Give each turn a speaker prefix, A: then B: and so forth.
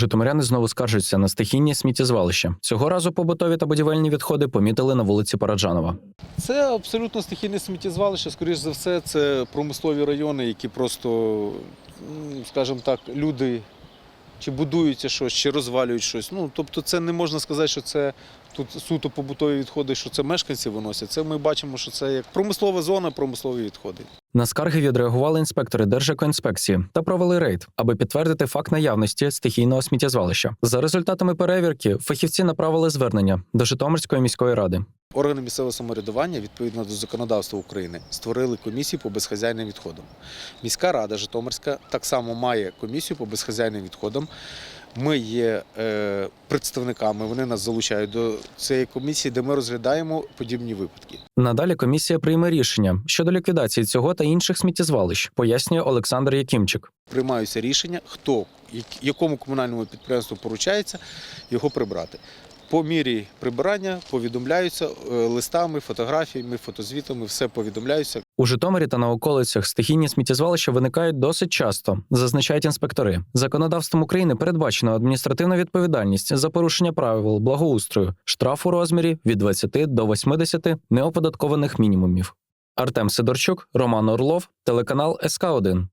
A: Житомиряни знову скаржаться на стихійні сміттєзвалища. Цього разу побутові та будівельні відходи помітили на вулиці Параджанова.
B: Це абсолютно стихійне сміттєзвалище. Скоріш за все, це промислові райони, які просто, скажімо так, люди чи будуються щось, чи розвалюють щось. Ну, тобто, це не можна сказати, що це тут суто побутові відходи, що це мешканці виносять. Це ми бачимо, що це як промислова зона, промислові відходи.
A: На скарги відреагували інспектори Держекоінспекції та провели рейд, аби підтвердити факт наявності стихійного сміттєзвалища. За результатами перевірки фахівці направили звернення до Житомирської міської ради.
B: Органи місцевого самоврядування відповідно до законодавства України створили комісію по безхазяйним відходам. Міська рада Житомирська так само має комісію по безхазяйним відходам. Ми є е, представниками, вони нас залучають до цієї комісії, де ми розглядаємо подібні випадки.
A: Надалі комісія прийме рішення щодо ліквідації цього та інших сміттєзвалищ, пояснює Олександр Якимчик.
B: Приймаються рішення, хто якому комунальному підприємству поручається його прибрати. По мірі прибирання повідомляються е, листами, фотографіями, фотозвітами, все повідомляються.
A: У Житомирі та на околицях стихійні сміттєзвалища виникають досить часто, зазначають інспектори. Законодавством України передбачено адміністративну відповідальність за порушення правил благоустрою, штраф у розмірі від 20 до 80 неоподаткованих мінімумів. Артем Сидорчук, Роман Орлов, телеканал СК 1